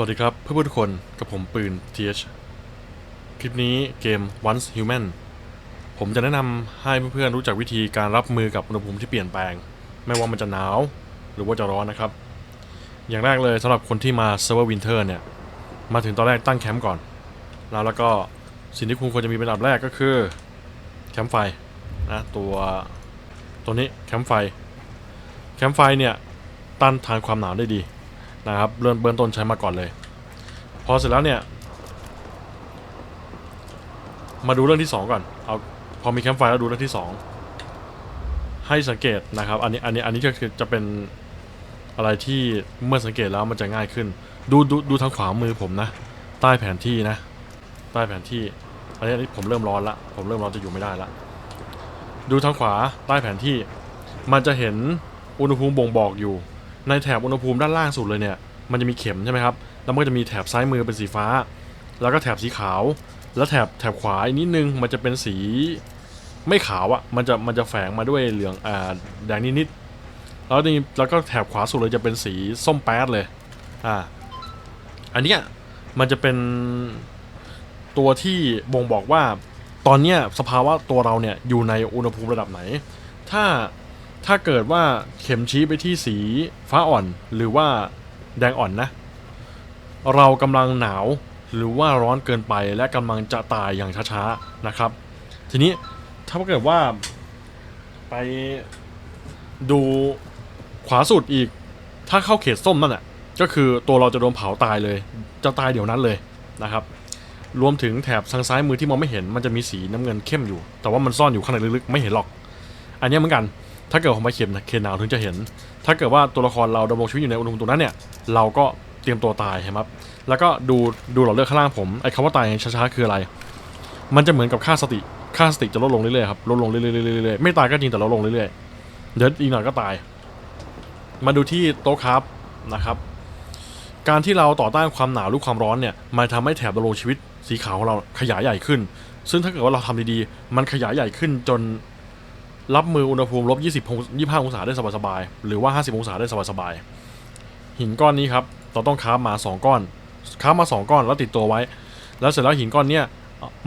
วัสดีครับเพื่อนๆทุกคนกับผมปืน TH คลิปนี้เกม Once Human ผมจะแนะนำให้เพื่อนๆรู้จักวิธีการรับมือกับอุณหภูมิที่เปลี่ยนแปลง ไม่ว่ามันจะหนาวหรือว่าจะร้อนนะครับ อย่างแรกเลยสำหรับคนที่มา Server Winter เนี่ย มาถึงตอนแรกตั้งแคมป์ก่อน แล้วแล้วก็สิ่งที่คุณควรจะมีเป็นอันดับแรกก็คือแคมป์ไฟนะตัวตัวนี้แคมป์ไฟแคมป์ไฟเนี่ยต้านทานความหนาวได้ดี นะครับเริ่มเบื้องต้นใช้มาก่อนเลย พอเสร็จแล้วเนี่ย มาดูเรื่องที่ 2 ก่อนเอาพอมีแคมป์ไฟแล้วดูเรื่องที่ 2 ให้สังเกตนะครับ อันนี้อันนี้อันนี้ก็คือจะเป็นอะไรที่เมื่อสังเกตแล้วมันจะง่ายขึ้น ดูดูดูทางขวามือผมนะ ใต้แผนที่นะ ใต้แผนที่อันนี้ผมเริ่มร้อนละผมเริ่มร้อนจะอยู่ไม่ได้ละดูทางขวาใต้แผนที่ มันจะเห็นอุณหภูมิบ่งบอกอยู่ ในแถบอุณหภูมิด้านล่างสุดเลยเนี่ย มันจะมีเข็มใช่ไหมครับ แล้วมันก็จะมีแถบซ้ายมือเป็นสีฟ้า แล้วก็แถบสีขาว แล้วแถบแถบขวาอีกนิดนึงมันจะเป็นสีไม่ขาวอะ่ะ มันจะมันจะแฝงมาด้วยเหลืองอ่าแดงนิดๆแล้วนี่แล้วก็แถบขวาสุดเลยจะเป็นสีส้มแป๊ดเลย อ่า อันเนี้ยมันจะเป็นตัวที่บ่งบอกว่า ตอนเนี้ยสภาวะตัวเราเนี่ยอยู่ในอุณหภูมิระดับไหน ถ้า ถ้าเกิดว่าเข็มชี้ไปที่สีฟ้าอ่อนหรือว่าแดงอ่อนนะ เรากำลังหนาวหรือว่าร้อนเกินไปและกำลังจะตายอย่างช้าๆนะครับ ทีนี้ถ้าเกิดว่าไปดูขวาสุดอีก ถ้าเข้าเขตส้มนั่นแหละก็คือตัวเราจะโดนเผาตายเลย จะตายเดี๋ยวนั้นเลยนะครับ รวมถึงแถบทางซ้ายมือที่มองไม่เห็นมันจะมีสีน้ำเงินเข้มอยู่ แต่ว่ามันซ่อนอยู่ข้างในลึกๆไม่เห็นหรอก อันนี้เหมือนกัน ถ้าเกิดผมไปเข็มเคนหนาวถึงจะเห็น ถ้าเกิดว่าตัวละครเราดำรงชีวิตอยู่ในอุณหภูมิตรงนั้นเนี่ย เราก็เตรียมตัวตายใช่ไหมครับ แล้วก็ดูดูหลอดเลือดข้างล่างผม ไอ้คำว่าตายช้าๆคืออะไร มันจะเหมือนกับค่าสติ ค่าสติจะลดลงเรื่อยๆครับ ลดลงเรื่อยๆไม่ตายก็จริงแต่ลดลงเรื่อยๆ เดี๋ยวอีกหน่อยก็ตาย มาดูที่โต๊ะครับนะครับ การที่เราต่อต้านความหนาวหรือความร้อนเนี่ย มันทำให้แถบดำรงชีวิตสีขาวของเราขยายใหญ่ขึ้น ซึ่งถ้าเกิดว่าเราทำดีๆ มันขยายใหญ่ขึ้นจน รับมืออุณหภูมิลบ20 25 องศาได้สบายๆ หรือว่า 50 องศาได้สบายๆ หินก้อนนี้ครับ เราต้องค้ามา 2 ก้อน ค้ามา 2 ก้อนแล้วติดตัวไว้ แล้วเสร็จแล้วหินก้อนเนี้ย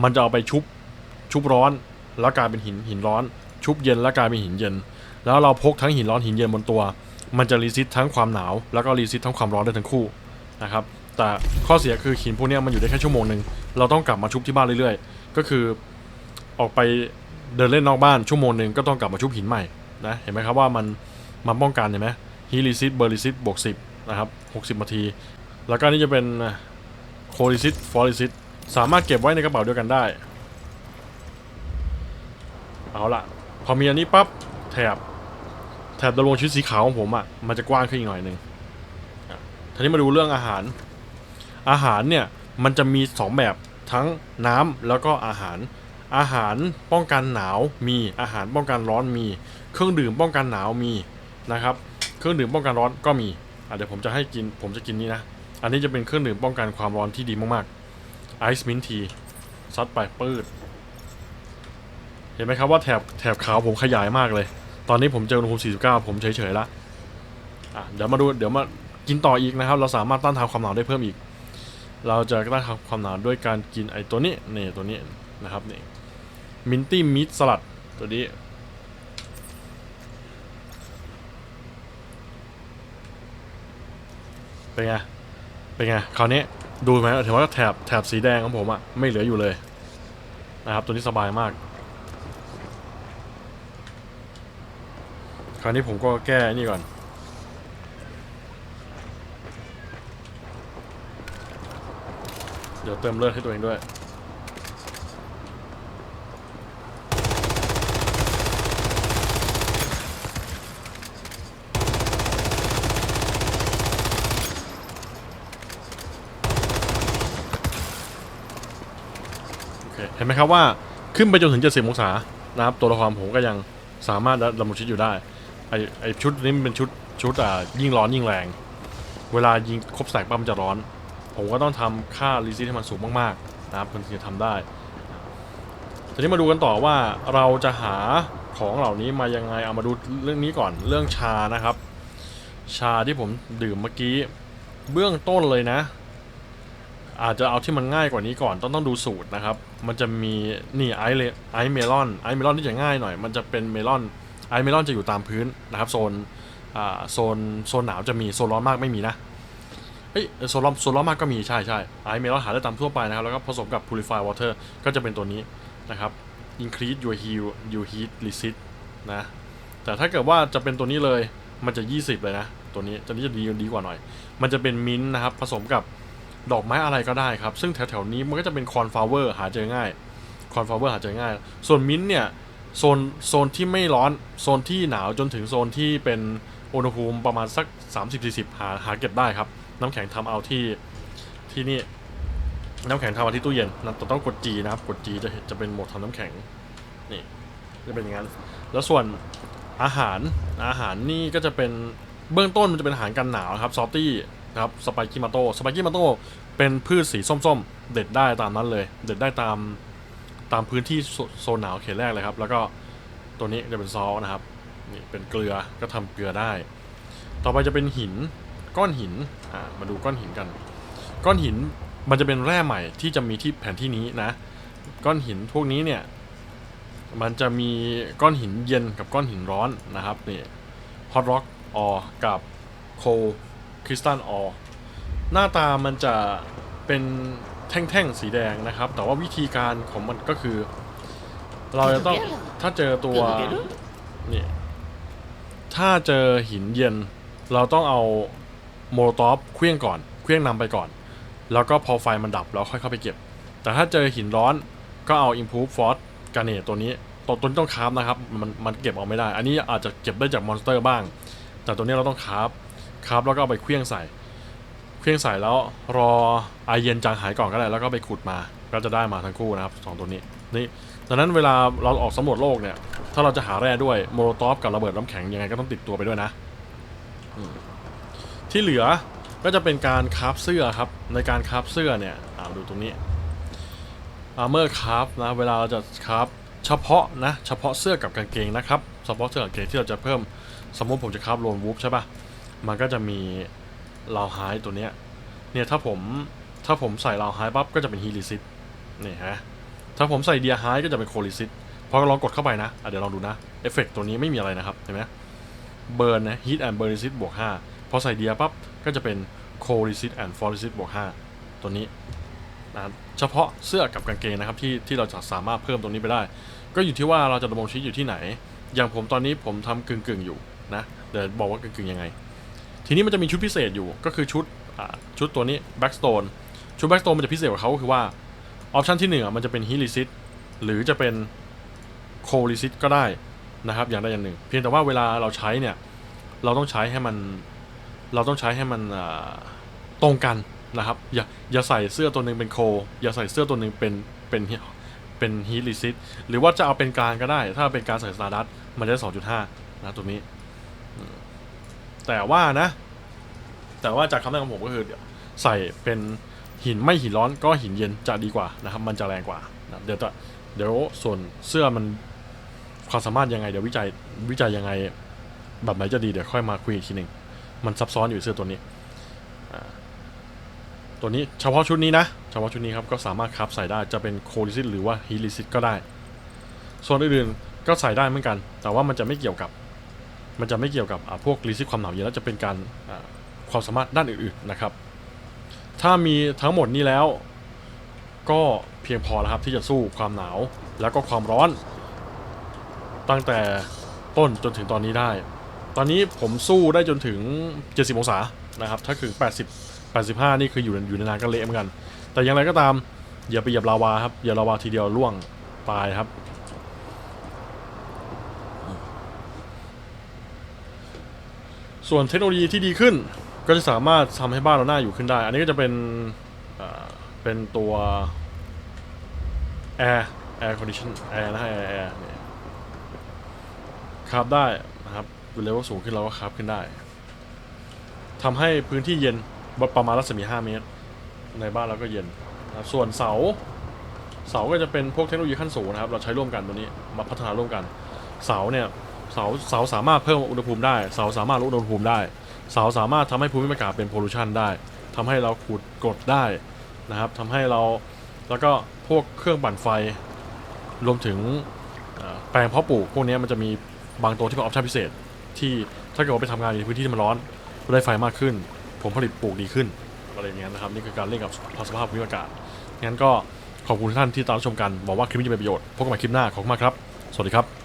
มันจะเอาไปชุบ ชุบร้อน แล้วกลายเป็นหินหินร้อน ชุบเย็นแล้วกลายเป็นหินเย็น แล้วเราพกทั้งหินร้อนหินเย็นบนตัว มันจะรีซิตทั้งความหนาว แล้วก็รีซิตทั้งความร้อนได้ทั้งคู่นะครับ แต่ข้อเสียคือหินพวกนี้มันอยู่ได้แค่ชั่วโมงหนึ่ง เราต้องกลับมาชุบที่บ้านเรื่อยๆ ก็คือออกไป เดินเล่นนอกบ้านชั่วโมงหนึ่งก็ต้องกลับมาชุบหินใหม่นะเห็นไหมครับว่ามันมันป้องกันเห็นไหมฮีลิซิตเบอร์ลิซิตบวกสิบนะครับหกสิบนาที แล้วก็นี่จะเป็นโคลิซิตฟอริซิตสามารถเก็บไว้ในกระเป๋าเดียวกันได้ เอาละพอมีอันนี้ปั๊บแถบแถบดำรงชีวิตสีขาวของผมอะ่ะมันจะกว้างขึ้นอีกหน่อยหนึ่งทีนี้มาดูเรื่องอาหาร อาหารเนี่ยมันจะมีสองแบบทั้งน้ำแล้วก็อาหาร อาหารป้องกันหนาวมีอาหารป้องกันร้อนมี เครื่องดื่มป้องกันหนาวมีนะครับ เครื่องดื่มป้องกันร้อนก็มีเดี๋ยวผมจะให้กินผมจะกินนี่นะ อันนี้จะเป็นเครื่องดื่มป้องกันความร้อนที่ดีมากๆไอซ์มินทีซัดไปปืดเห็นไหมครับว่าแถบแถบขาวผมขยายมากเลย ตอนนี้ผมเจออุณหภูมิ 49 ผมเฉยๆละอะเดี๋ยวมาดูเดี๋ยวมากินต่ออีกนะครับ เราสามารถต้านทานความหนาวได้เพิ่มอีก เราจะต้านทานความหนาวด้วยการกินไอ้ตัวนี้นี่ตัวนี้นะครับนี่ มินตี้มิตสลัดตัวนี้ เป็นไง เป็นไง คราวนี้ดูไหมถือว่าแถบแถบสีแดงของผมอะไม่เหลืออยู่เลย นะครับตัวนี้สบายมาก คราวนี้ผมก็แก้นี่ก่อนเดี๋ยวเติมเลือดให้ตัวเองด้วย โอเคเห็นไหมครับว่าขึ้นไปจนถึง 70องศานะครับตัวละครผมก็ยังสามารถดำรงชีวิตอยู่ได้ไอไอชุดนี้มันเป็นชุดชุดอ่ายิ่งร้อนยิ่งแรง เวลายิงครบแสงปั๊มจะร้อน ผมก็ต้องทำค่ารีซิตให้มันสูงมากๆนะครับมันถึงจะทำได้ทีนี้มาดูกันต่อว่าเราจะหาของเหล่านี้มายังไงเอามาดูเรื่องนี้ก่อนเรื่องชานะครับ ชาที่ผมดื่มเมื่อกี้เบื้องต้นเลยนะ อาจจะเอาที่มันง่ายกว่านี้ก่อนต้องต้องดูสูตรนะครับ มันจะมีนี่ไอเลไอเมลอนไอเมลอนที่จะง่ายหน่อย มันจะเป็นเมลอนไอเมลอนจะอยู่ตามพื้นนะครับโซนอ่าโซนโซนหนาวจะมีโซนร้อนมากไม่มีนะเอ้ยโซนร้อนโซนร้อนมากก็มีใช่ใช่ไอเมลอนหาได้ตามทั่วไปนะครับแล้วก็ผสมกับ purify water ก็จะเป็นตัวนี้นะครับ increase your heal your heat resist นะแต่ถ้าเกิดว่าจะเป็นตัวนี้เลยมันจะ 20 เลยนะ ตัวนี้ตัวนี้จะดีดีกว่าหน่อย มันจะเป็นมิ้นท์นะครับผสมกับ ดอกไม้อะไรก็ได้ครับ ซึ่งแถวๆนี้มันก็จะเป็นคอนฟลาวเวอร์หาเจอง่ายคอนฟลาวเวอร์หาเจอง่าย ส่วนมิ้นท์เนี่ยโซนโซนที่ไม่ร้อนโซนที่หนาวจนถึงโซนที่เป็นอุณหภูมิประมาณสัก 30-40 หาหาเก็บได้ครับ น้ำแข็งทำเอาที่ที่นี่น้ำแข็งทำเอาที่ตู้เย็นนะต้องกด G นะครับกด G จะเห็นจะเป็นโหมดทำน้ำแข็งนี่จะเป็นอย่างนั้นแล้วส่วนอาหารอาหารนี่ก็จะเป็นเบื้องต้นมันจะเป็นอาหารกันหนาวครับซอตตี้ นะครับสไปกิมาโต้สไปกิมาโต้เป็นพืชสีส้มๆ เด็ดได้ตามนั้นเลย เด็ดได้ตามตามพื้นที่โซนหนาวเขตแรกเลยครับ แล้วก็ตัวนี้จะเป็นซอสนะครับนี่เป็นเกลือก็ทำเกลือได้ ต่อไปจะเป็นหินก้อนหินอ่ามาดูก้อนหินกัน ก้อนหินมันจะเป็นแร่ใหม่ที่จะมีที่แผนที่นี้นะ ก้อนหินพวกนี้เนี่ยมันจะมีก้อนหินเย็นกับก้อนหินร้อนนะครับนี่ฮอตร็อกออกับโค คริสตัลออหน้าตามันจะเป็นแท่งๆสีแดงนะครับ แต่ว่าวิธีการของมันก็คือ เราจะต้องถ้าเจอตัวนี่ถ้าเจอหินเย็น เราต้องเอาโมโลตอฟเคลื่องก่อนเคลื่องนำไปก่อน แล้วก็พอไฟมันดับเราค่อยเข้าไปเก็บ แต่ถ้าเจอหินร้อนก็เอา Improve Force กาเนตตัวนี้ตัวตัวนี้ต้องคราฟนะครับ มันมันเก็บออกไม่ได้ อันนี้อาจจะเก็บได้จากมอนสเตอร์บ้าง แต่ตัวนี้เราต้องคราฟ คราฟแล้วก็เอาไปเคลื่องใส่เคลื่องใส่แล้วรอไอเย็นจางหายก่อนก็ได้แล้วก็ไปขุดมาก็จะได้มาทั้งคู่นะครับสองตัวนี้นี่ดังนั้นเวลาเราออกสำรวจโลกเนี่ยถ้าเราจะหาแร่ด้วยโมโลตอฟกับระเบิดน้ำแข็งยังไงก็ต้องติดตัวไปด้วยนะที่เหลือก็จะเป็นการคราฟเสื้อครับในการคราฟเสื้อเนี่ยอ่าดูตรงนี้อาร์เมอร์คราฟนะเวลาเราจะคราฟเฉพาะนะเฉพาะเสื้อกับกางเกงนะครับเฉพาะเสื้อกางเกงที่เราจะเพิ่มสมมติผมจะคราฟโลนวูฟใช่ปะ มันก็จะมีลาวไฮตัวเนี้ย เนี่ยถ้าผมถ้าผมใส่ลาวไฮปั๊บก็จะเป็นฮีลิซิตนี่ฮะ ถ้าผมใส่เดียไฮก็จะเป็นโคลิซิตพอลองกดเข้าไปนะะเดี๋ยวลองดูนะเอฟเฟกตัวนี้ไม่มีอะไรนะครับเห็นไหมเบิร์นนะฮีทแอนด์เบิร์นลิซิตบวก5พอใส่เดียปั๊บก็จะเป็นโคลิซิตแอนด์ฟอร์ลิซิตบวก5ตัวนี้นะครับเฉพาะเสื้อกับกางเกงนะครับที่ที่เราจะสามารถเพิ่มตรงนี้ไปได้ ก็อยู่ที่ว่าเราจะดำรงชีวิตอยู่ที่ไหน อย่างผมตอนนี้ผมทำกึ่งกึ่งๆอยู่นะเดี๋ยวบอกว่ากึ่งๆยังไง ทีนี้มันจะมีชุดพิเศษอยู่ก็คือชุดชุดตัวนี้ Backstone ชุด Backstone มันจะพิเศษกว่าเขาคือว่าออปชันที่หนึ่งมันจะเป็น h e l i c i t หรือจะเป็น c o l i c i t ก็ได้นะครับ อย่างใดอย่างหนึ่ง เพียงแต่ว่าเวลาเราใช้เนี่ย เราต้องใช้ให้มันเราต้องใช้ให้มันตรงกันนะครับ อย่าอย่าใส่เสื้อตัวหนึ่งเป็นโค อย่าใส่เสื้อตัวหนึ่งเป็นเป็นเป็นฮีลิซิตหรือว่าจะเอาเป็นกลางก็ได้ ถ้าเป็นการใส่สตาร์ดัตมันจะสองจุดห้านะตัวนี้ แต่ว่านะ แต่ว่าจากคำแนะนำของผมก็คือใส่เป็นหินไม่หินร้อนก็หินเย็นจะดีกว่านะครับ มันจะแรงกว่านะเดี๋ยวจะเดี๋ยวส่วนเสื้อมันความสามารถยังไงเดี๋ยววิจัยวิจัยยังไงแบบไหนจะดีเดี๋ยวค่อยมาคุยอีกทีหนึ่งมันซับซ้อนอยู่เสื้อตัวนี้ตัวนี้เฉพาะชุดนี้นะเฉพาะชุดนี้ครับก็สามารถคับใส่ได้จะเป็นโคลิซิตหรือว่าฮีลิซิตก็ได้ ส่วนอื่นๆก็ใส่ได้เหมือนกัน แต่ว่ามันจะไม่เกี่ยวกับ มันจะไม่เกี่ยวกับพวกรีซิความหนาวเย็นแล้วจะเป็นการความสามารถด้านอื่นๆนะครับ ถ้ามีทั้งหมดนี้แล้ว ก็เพียงพอแล้วครับที่จะสู้ความหนาวแล้วก็ความร้อน ตั้งแต่ต้นจนถึงตอนนี้ได้ ตอนนี้ผมสู้ได้จนถึง 70 องศานะครับ ถ้าถึง 80 85 นี่คืออยู่อยู่ในนานก็เละเหมือนกัน แต่อย่างไรก็ตามอย่าไปเหยียบลาวาครับอย่าลาวาทีเดียวล่วงตายครับ ส่วนเทคโนโลยีที่ดีขึ้น ก็จะสามารถทำให้บ้านเราหน้าอยู่ขึ้นได้ อันนี้ก็จะเป็นเป็นตัว Air Air Condition Air นะฮะ Air Air เนี่ยคราฟได้นะครับเลเวลสูงขึ้นเราก็คราฟขึ้นได้ทำให้พื้นที่เย็นประมาณรัศมี 5 เมตร ในบ้านเราก็เย็นนะครับส่วนเสาเสาก็จะเป็นพวกเทคโนโลยีขั้นสูงนะครับ เราใช้ร่วมกันตัวนี้มาพัฒนาร่วมกัน เสาเนี่ย เสาเสาสามารถเพิ่มอุณหภูมิได้ เสาสามารถลดอุณหภูมิได้ เสาสามารถทำให้ภูมิอากาศเป็นโพลูชันได้ทำให้เราขูดกรดได้นะครับทำให้เราแล้วก็พวกเครื่องปั่นไฟ รวมถึงแปลงเพาะปลูกพวกนี้มันจะมีบางตัวที่เป็นออปชั่นพิเศษ ที่ถ้าเกิดว่าไปทำงานในพื้นที่ที่มันร้อนได้ไฟมากขึ้นผลผลิตปลูกดีขึ้นอะไรอย่างเงี้ยนะครับนี่คือการเล่นกับสภาพภูมิอากาศงั้นก็ขอบคุณทุกท่านที่ตามรับชมกันบอกว่าคลิปนี้จะเป็นประโยชน์พบกันใหม่คลิปหน้าขอบคุณมากครับ สวัสดีครับ